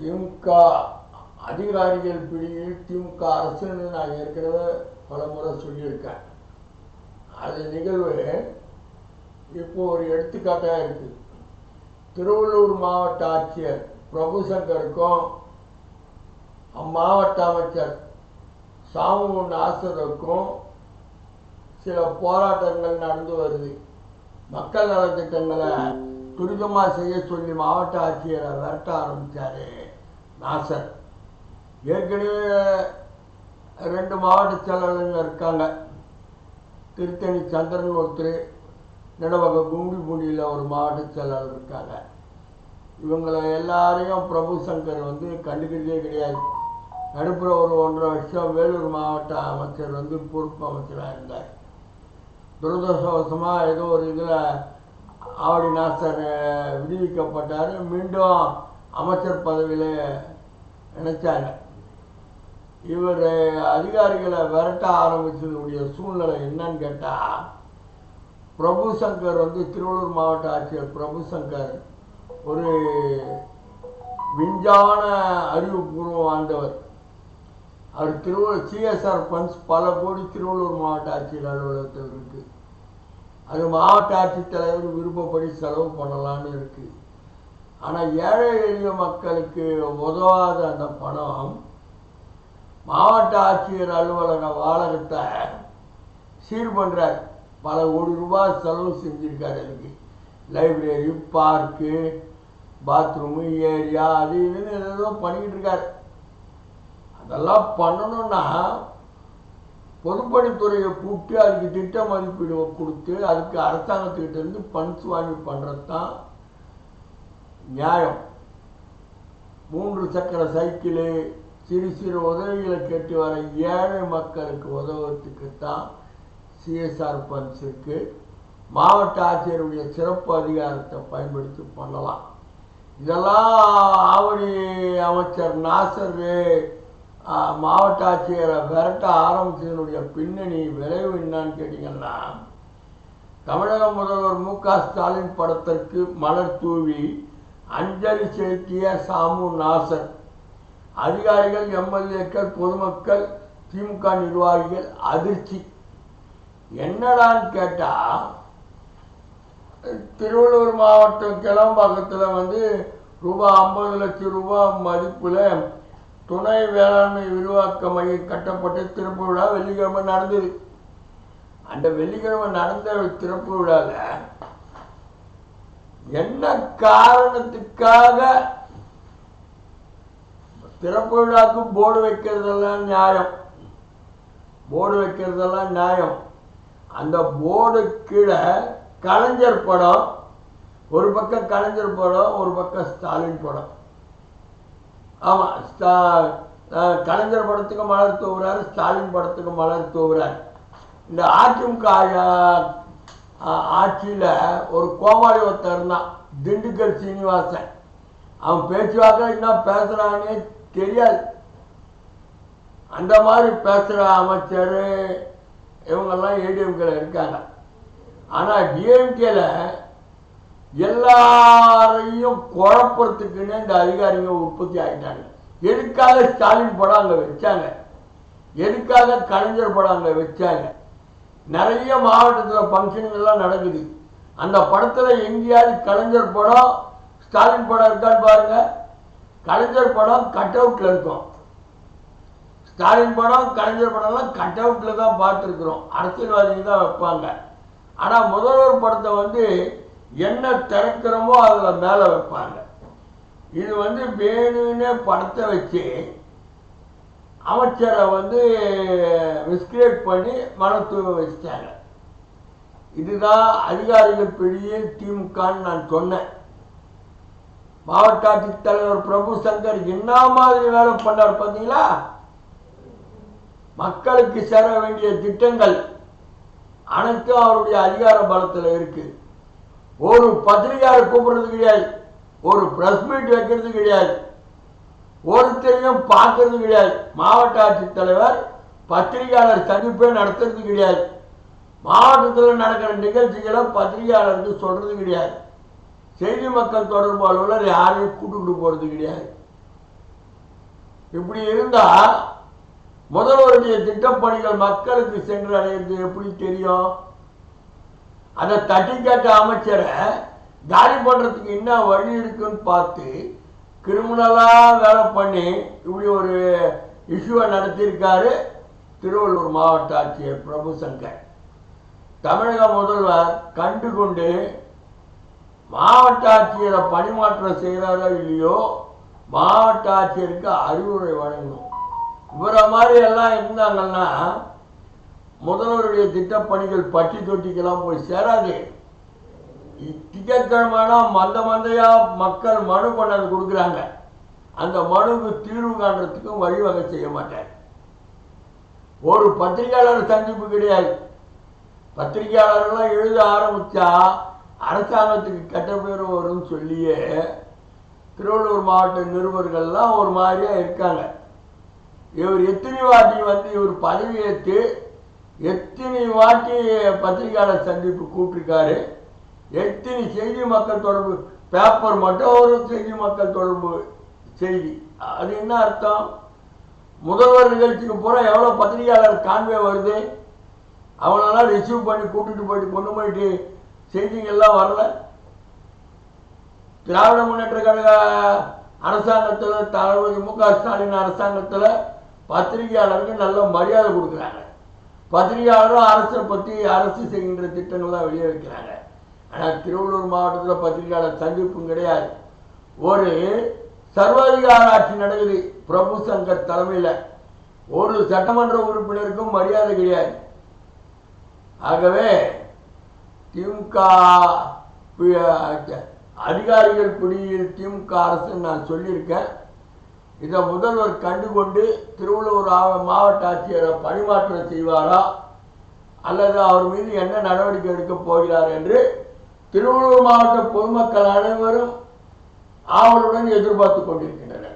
திமுக அதிகாரிகள் பிடியில் திமுக அரசுன்னு நான் ஏற்கனவே பல முறை சொல்லியிருக்கேன். அது நிகழ்வு இப்போ ஒரு எடுத்துக்காட்டாக இருக்குது திருவள்ளூர் மாவட்ட ஆட்சியர் பிரபு சங்கருக்கும் அம்மாவட்ட அமைச்சர் சாமு நாசருக்கும் சில போராட்டங்கள் நடந்து வருது. மக்கள் நலத்திட்டங்களை துரிதமாக செய்ய சொல்லி மாவட்ட ஆட்சியரை விரட்ட ஆரம்பித்தார் நாசர் ஏற்கனவே ரெண்டு மாவட்ட செயலாளர்கள் இருக்காங்க. திருத்தணி சந்திரன் ஒருத்தர் நடுவக கும்மிடிப்பூண்டியில் ஒரு மாவட்ட செயலாளர் இருக்காங்க. இவங்களை எல்லாரையும் பிரபு சங்கர் வந்து கண்டுக்கிறதே கிடையாது. நடுப்புற ஒரு ஒன்றரை வருஷம் வேலூர் மாவட்ட அமைச்சர் வந்து பொறுப்பு அமைச்சராக இருந்தார். துரதிருஷ்டவசமாக ஏதோ ஒரு இதில் ஆவடி நாசர் விடுவிக்கப்பட்டார். மீண்டும் அமைச்சர் பதவியில் நினைச்சாங்க. இவர் அதிகாரிகளை விரட்ட ஆரம்பிச்சதுடைய சூழ்நிலை என்னன்னு கேட்டால் பிரபு சங்கர் வந்து திருவள்ளூர் மாவட்ட ஆட்சியர் பிரபு சங்கர் ஒரு விஞ்ஞான அறிவுபூர்வம் வாழ்ந்தவர் அவர் திருவள்ளூர் சிஎஸ்ஆர் ஃபண்ட்ஸ் பல கோடி திருவள்ளூர் மாவட்ட ஆட்சியர் அலுவலகத்தில் இருக்குது அது மாவட்ட ஆட்சித்தலைவர் விருப்பப்படி செலவு பண்ணலான்னு இருக்குது ஆனால் ஏழை எளிய மக்களுக்கு உதவாத அந்த பணம் மாவட்ட ஆட்சியர் அலுவலக வாழகத்தை சீர் பண்ணுறார் பல கோடி ரூபாய் செலவு செஞ்சுருக்காரு அதுக்கு. லைப்ரரி பார்க்கு பாத்ரூமு ஏரியா அது இதுன்னு ஏதோ பண்ணிக்கிட்டு இருக்கார். அதெல்லாம் பண்ணணும்னா பொதுப்பணித்துறையை கூப்பிட்டு அதுக்கு திட்ட மதிப்பீடு கொடுத்து அதுக்கு அரசாங்கத்துக்கிட்டேருந்து ஃபண்ட்ஸ் பண்ஸ் வாங்கி பண்ணுறது தான் நியாயம். மூன்று சக்கர சைக்கிளு சிறு சிறு உதவிகளை கேட்டு வர ஏழை மக்களுக்கு உதவுறதுக்கு தான் சிஎஸ்ஆர் ஃபண்ட்ஸ் இருக்கு. மாவட்ட ஆட்சியருடைய சிறப்பு அதிகாரத்தை பயன்படுத்தி பண்ணலாம். இதெல்லாம் ஆவணி அமைச்சர் நாசர் மாவட்ட ஆட்சியரை விரட்ட ஆரம்பிச்சதனுடைய பின்னணி விளைவு என்னன்னு கேட்டிங்கன்னா தமிழக முதல்வர் மு க ஸ்டாலின் படத்திற்கு மலர் தூவி அஞ்சலி செலுத்திய சாமு நாசன் அதிகாரிகள் எம்எல்ஏக்கள் பொதுமக்கள் திமுக நிர்வாகிகள் அதிர்ச்சி. என்னடான்னு கேட்டா திருவள்ளூர் மாவட்டம் கிளம்பாக்கத்தில் வந்து ரூபாய் ஐம்பது லட்சம் ரூபாய் மதிப்பில் துணை வேளாண்மை விரிவாக்க மையம் கட்டப்பட்டு திறப்பு விழா வெள்ளிக்கிழமை நடந்தது. அந்த வெள்ளிக்கிழமை நடந்த திறப்பு விழாவில் என்ன காரணத்துக்காக திறப்பு விழாக்கு போர்டு வைக்கிறதெல்லாம் நியாயம்? போர்டு வைக்கிறதெல்லாம் நியாயம். அந்த போர்டு கீழே கலைஞர் படம் ஒரு பக்கம் கலைஞர் படம் ஒரு பக்கம் ஸ்டாலின் படம். ஆமாம் ஸ்டா கலைஞர் படத்துக்கு மலர் தூவுறாரு ஸ்டாலின் படத்துக்கு மலர் தூவுறார். இந்த அதிமுக ஆட்சியில் ஒரு கோமாளி ஒருத்தர் இருந்தான். திண்டுக்கல் சீனிவாசன். அவன் பேச்சுவாக்க என்ன பேசுகிறானே தெரியாது. அந்த மாதிரி பேசுகிற அமைச்சர் இவங்கெல்லாம் ஏடிஎம்கேல இருக்காங்க. ஆனால் டிஎம்கேல எல்லாரையும் குழப்பறதுக்குன்னு இந்த அதிகாரிங்க உற்பத்தி ஆகிட்டாங்க எதுக்காக ஸ்டாலின் படம் அங்கே வச்சாங்க? எதுக்காக கலைஞர் படம் அங்கே வச்சாங்க? நிறைய மாவட்டத்தில் ஃபங்க்ஷனுங்கள்லாம் நடக்குது. அந்த படத்தில் எங்கேயாவது கலைஞர் படம் ஸ்டாலின் படம் இருக்கான்னு பாருங்க. கலைஞர் படம் கட் அவுட்டில் இருக்கும். ஸ்டாலின் படம் கலைஞர் படம்லாம் கட் அவுட்டில் தான் பார்த்துருக்குறோம். அரசியல்வாதிங்க தான் வைப்பாங்க. ஆனால் முதல்வர் படத்தை வந்து என்ன திறக்கிறோமோ அதில் மேலே வைப்பாங்க. இது வந்து வேணும்னே படத்தை வச்சு அமைச்சரை வந்து மிஸ்கிரேட் பண்ணி மனத்தூவ வச்சிட்டாங்க. இதுதான் அதிகாரிகள் பெரிய திமுகன்னு நான் சொன்னேன். மாவட்ட ஆட்சித்தலைவர் பிரபு சங்கர் என்ன மாதிரி வேலை பண்ணார் பார்த்தீங்களா? மக்களுக்கு சேர வேண்டிய திட்டங்கள் அனைத்தும் அவருடைய அதிகார பலத்தில் இருக்கு. ஒரு பத்திரிகையாளர் கூப்பிடுறது கிடையாது. ஒரு பிரஸ் மீட் வைக்கிறது கிடையாது. ஒருத்தரையும் பார்க்கறது கிடையாது. மாவட்ட ஆட்சித்தலைவர் பத்திரிகையாளர் சந்திப்பே நடத்துறது கிடையாது. மாவட்டத்தில் நடக்கிற நிகழ்ச்சிகளை பத்திரிகையாளருக்கு சொல்றது கிடையாது. செய்தி மக்கள் தொடர்பு அலுவலர் யாரையும் கூட்டுக்கிட்டு போகிறது கிடையாது. இப்படி இருந்தா முதல்வருடைய திட்டப்பணிகள் மக்களுக்கு சென்று அடையிறது எப்படி தெரியும்? அதை தட்டி கேட்ட அமைச்சரை காலி பண்றதுக்கு என்ன வழி இருக்குன்னு பார்த்து கிரிமினலாக வேலை பண்ணி இப்படி ஒரு இஷ்யூவை நடத்தியிருக்காரு திருவள்ளூர் மாவட்ட ஆட்சியர் பிரபு சங்கர். தமிழக முதல்வர் கண்டு கொண்டு மாவட்ட ஆட்சியரை பணிமாற்றம் செய்கிறாரோ இல்லையோ மாவட்ட ஆட்சியருக்கு அறிவுரை வழங்கணும். இவரை மாதிரி எல்லாம் இருந்தாங்கன்னா முதல்வருடைய திட்டப்பணிகள் பட்டி தொட்டிக்கெல்லாம் போய் சேராது. திங்கட்கிழமைனா மந்த மந்தையா மக்கள் மனு கொண்டாந்து கொடுக்குறாங்க. அந்த மனுக்கு தீர்வு காண்றதுக்கும் வழிவகை செய்ய மாட்டார். ஒரு பத்திரிகையாளர் சந்திப்பு கிடையாது. பத்திரிகையாளர்கள்லாம் எழுத ஆரம்பித்தா அரசாங்கத்துக்கு கெட்ட பேர் வரும்னு சொல்லியே திருவள்ளூர் மாவட்ட நிருபர்கள்லாம் ஒரு மாதிரியாக இருக்காங்க. இவர் எத்தனை வாட்டி வந்து இவர் பதவியேற்று எத்தனை வாட்டி பத்திரிகையாளர் சந்திப்பு கூப்பிட்டுருக்காரு? எத்தனை செய்தி மக்கள் தொடர்பு? பேப்பர் மட்டும் ஒரு செய்தி மக்கள் தொடர்பு செய்தி. அது என்ன அர்த்தம்? முதல்வர் நிகழ்ச்சிக்கு பூரா எவ்வளோ பத்திரிகையாளர் கான்வே வருது? அவனெல்லாம் ரிசீவ் பண்ணி கூட்டிட்டு போயிட்டு கொண்டு போயிட்டு செய்திங்கெல்லாம் வரல. திராவிட முன்னேற்ற கழக அரசாங்கத்தில் தளபதி மு க ஸ்டாலின் அரசாங்கத்தில் பத்திரிகையாளருக்கு நல்ல மரியாதை கொடுக்குறாங்க. பத்திரிகையாளரும் அரசை பற்றி அரசு செய்கின்ற திட்டங்கள்லாம் வெளியே வைக்கிறாங்க. ஆனால் திருவள்ளூர் மாவட்டத்தில் பத்திரிகையாளர் சந்திப்பும் கிடையாது. ஒரு சர்வாதிகார ஆட்சி நடக்குது. பிரபு சங்கர் தலைமையில். ஒரு சட்டமன்ற உறுப்பினருக்கும் மரியாதை கிடையாது. ஆகவே திமுக அதிகாரிகள் பிடியில் திமுக அரசு நான் சொல்லியிருக்கேன். இதை முதல்வர் கண்டுகொண்டு திருவள்ளூர் ஆவ- மாவட்ட ஆட்சியரை பணிமாற்றம் செய்வாரா? அல்லது அவர் மீது என்ன நடவடிக்கை எடுக்கப் போகிறார் என்று திருவள்ளூர் மாவட்ட பொதுமக்கள் அனைவரும் ஆவலுடன் எதிர்பார்த்து கொண்டிருக்கின்றனர்.